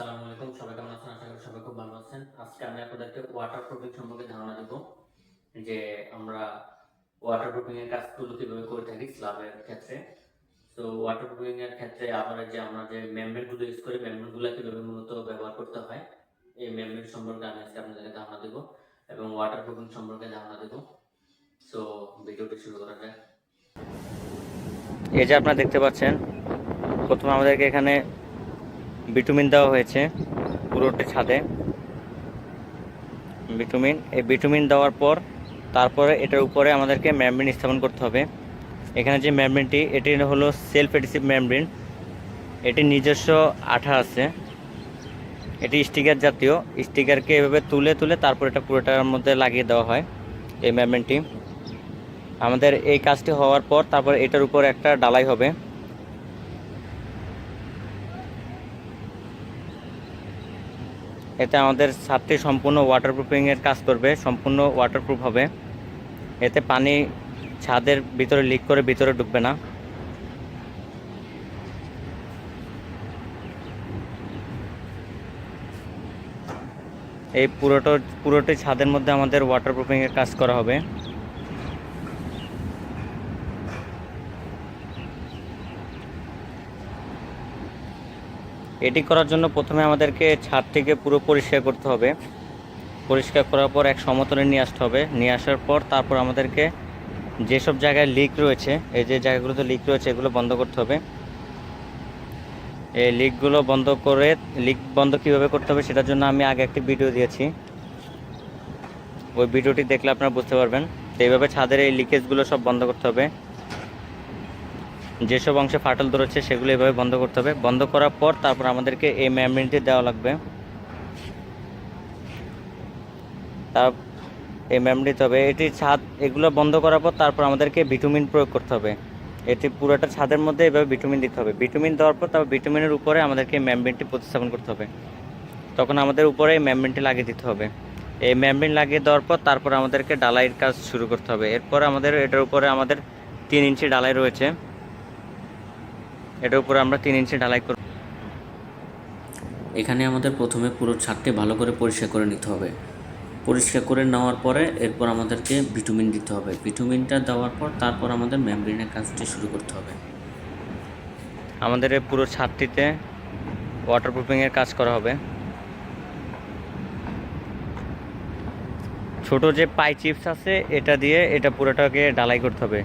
আসসালামু আলাইকুম, সবাই কেমন আছেন? আশা করি সবাই খুব ভালো আছেন। আজকে আমি আপনাদেরকে ওয়াটার প্রুফিং সম্পর্কে ধারণা দেব, যে আমরা ওয়াটার প্রুফিং এর কাজগুলো কীভাবে করে থাকি স্ল্যাবের ক্ষেত্রে। তো ওয়াটার প্রুফিং এর ক্ষেত্রে আবার যে আমরা যে মেমব্রেনগুলো ইউজ করি মেমব্রেনগুলো কীভাবে মূলত ব্যবহার করতে হয়, এই মেমব্রেন সম্পর্কে আমি আজকে আপনাদেরকে ধারণা দেব এবং ওয়াটার প্রুফিং সম্পর্কে ধারণা দেব। সো ভিডিওটি শুরু করা যাক। এই যে আপনারা দেখতে পাচ্ছেন, প্রথমে আমাদেরকে এখানে বিটুমিন দেওয়া হয়েছে পুরোটা ছাদে। বিটুমিন এই বিটুমিন দেওয়ার পর তারপরে এটার উপরে আমাদেরকে মেমব্রেন স্থাপন করতে হবে। এখানে যে মেমব্রেনটি এটি হলো সেলফ এডিসিভ মেমব্রেন এটি নিজস্ব আঠা আছে। এটি স্টিকার জাতীয়। স্টিকারকে এভাবে তুলে তুলে তারপর এটা পুরোটার মধ্যে লাগিয়ে দেওয়া হয় এই মেমব্রেনটি আমাদের এই কাজটি হওয়ার পর তারপর এটার উপর একটা ডালাই হবে। এতে আমাদের ছাদটি সম্পূর্ণ ওয়াটারপ্রুফিংয়ের কাজ করবে, সম্পূর্ণ ওয়াটারপ্রুফ হবে। এতে পানি ছাদের ভিতরে লিক করে ভিতরে ঢুকবে না। এই পুরোটা পুরোটি ছাদের মধ্যে আমাদের ওয়াটারপ্রুফিংয়ের কাজ করা হবে। এটি করার জন্য প্রথমে আমাদেরকে ছাদ থেকে পুরো পরিষ্কার করতে হবে। পরিষ্কার করার পর এক সমতলে নিয়ে আসতে হবে। নিয়ে আসার পর তারপর আমাদেরকে যেসব জায়গায় লিক রয়েছে, এই যে জায়গাগুলোতে লিক রয়েছে, এগুলো বন্ধ করতে হবে। এই লিকগুলো বন্ধ করে লিক বন্ধ কীভাবে করতে হবে সেটার জন্য আমি আগে একটি ভিডিও দিয়েছি। ওই ভিডিওটি দেখলে আপনারা বুঝতে পারবেন। তো এইভাবে ছাদের এই লিকেজগুলো সব বন্ধ করতে হবে। যেসব অংশে ফাটল ধরেছে সেগুলো এভাবে বন্ধ করতে হবে। বন্ধ করার পর তারপর আমাদেরকে এই মেমব্রেনটি দেওয়া লাগবে। তার এই দিতে হবে। এটি ছাদ এগুলো বন্ধ করার পর তারপর আমাদেরকে ভিটামিন প্রয়োগ করতে হবে। এটি পুরোটা ছাদের মধ্যে এভাবে ভিটামিন দিতে হবে। ভিটামিন দেওয়ার পর তারপর ভিটামিনের উপরে আমাদেরকে মেমব্রেনটি প্রতিস্থাপন করতে হবে। তখন আমাদের উপরে এই মেমব্রেনটি লাগিয়ে দিতে হবে। এই মেমব্রেন লাগিয়ে দেওয়ার পর তারপর আমাদেরকে ডালাইয়ের কাজ শুরু করতে হবে। এরপর আমাদের এটার উপরে আমাদের তিন ইঞ্চি ডালাই রয়েছে। এটার উপরে আমরা তিন ইঞ্চি ঢালাই করব। এখানে আমাদের প্রথমে পুরো ছাদটি ভালো করে পরিষ্কার করে নিতে হবে। পরিষ্কার করে নেওয়ার পরে এরপর আমাদেরকে ভিটামিন দিতে হবে। ভিটামিনটা দেওয়ার পর তারপর আমাদের মেমব্রেনের কাজটি শুরু করতে হবে। আমাদের এই পুরো ছাদটিতে ওয়াটারপ্রুফিংয়ের কাজ করা হবে। ছোট যে পাই চিপস আছে এটা দিয়ে এটা পুরোটাকে ডালাই করতে হবে।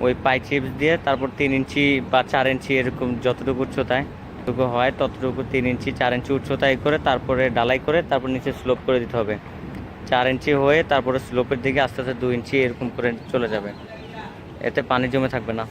ওই পাই চিপস দিয়ে তারপর তিন ইঞ্চি বা চার ইঞ্চি এরকম যতটুকু উচ্চতায় যতটুকু হয়, ততটুকু তিন ইঞ্চি, চার ইঞ্চি উচ্চতায় করে তারপরে ডালাই করে তারপর নিচে স্লোপ করে দিতে হবে। চার ইঞ্চি হয়ে তারপরে স্লোপের দিকে আস্তে আস্তে দু ইঞ্চি এরকম করে চলে যাবে। এতে পানি জমে থাকবে না।